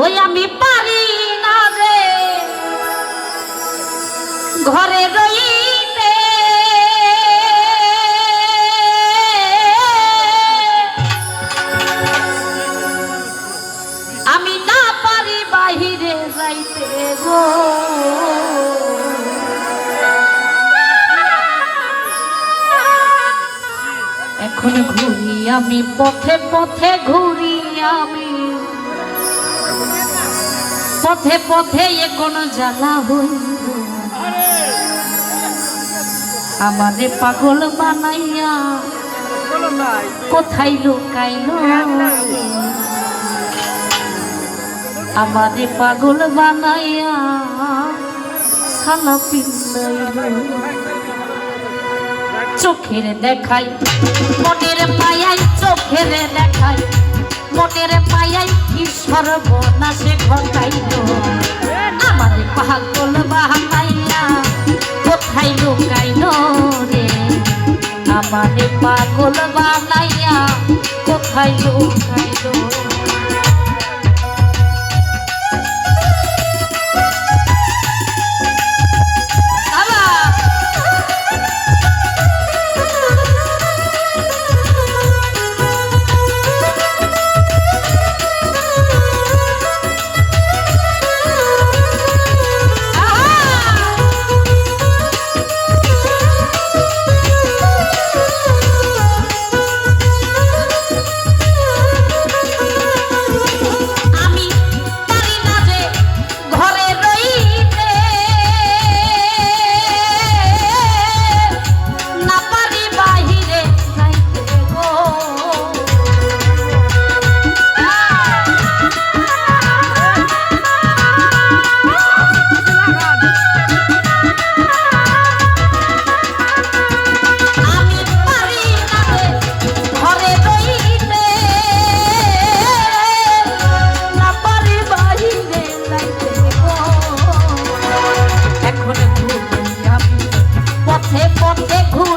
ওই আমি পারি না রে। ঘরে রইতে। আমি না পারি বাহিরে যাইতে গো। এখন ঘুরি আমি, পথে পথে ঘুরি আমি। পথে পথে এ কোন জ্বালা হইল। আমারে পাগল বানাইয়া কোথায় লুকাইল? আমারে পাগল বানাইয়া সালা পিন্দাইল। চোখের দেখাই, মনের মায়াই চোখের দেখাই। মনের ঈশ্বর কি সে ঘটাইল। আমার পাগল বাহাইয়া কোথায় লুকাইল রে? আমার পাগল বানাইয়া কোথায় লুকাইল পথে পথে ঘুরি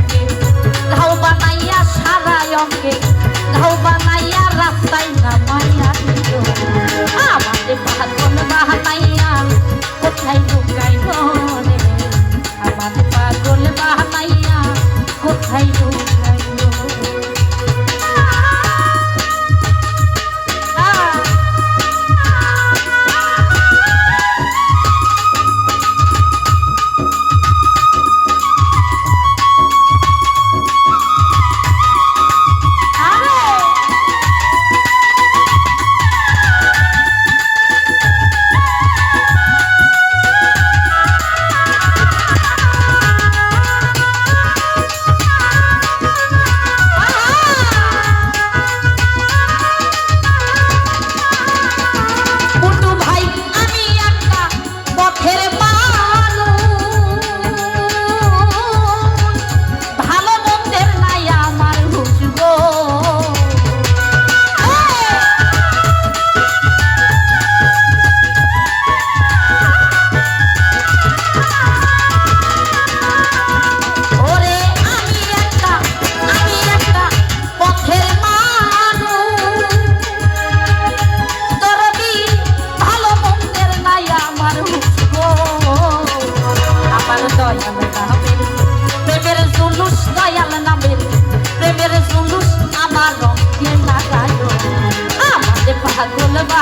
অঙ্গে ঘাও বানাইয়া সারা অঙ্গে ঘাও বানাইয়া রাস্তায় নামাইয়া দিও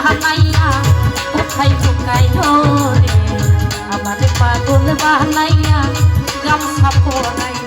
বানাইয়া কোথায় ঢোকাই ধরে। আমার পাগল বানাইয়া গামছা পরাই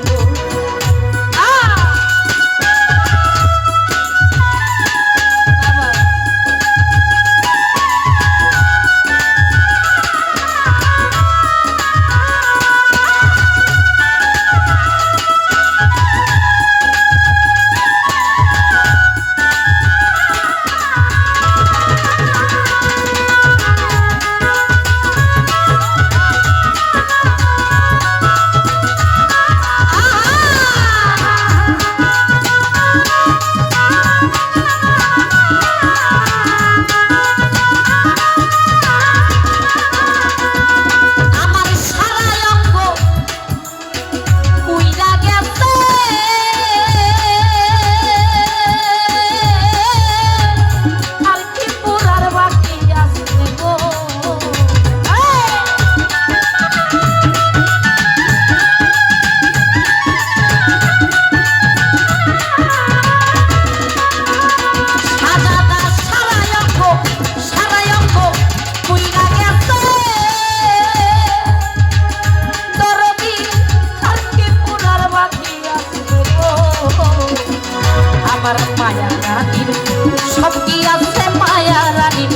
আছে মায়া রানীর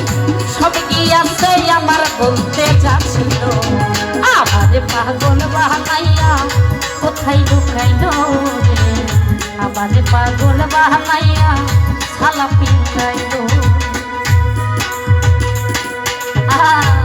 সব কি আছে আমার বলতে চাচ্ছিল। আমার পাগল বাহানাইয়া কোথায় লুকাইল রে? আমার পাগল বাহানাইয়া সালা পিন্দাইল আহ!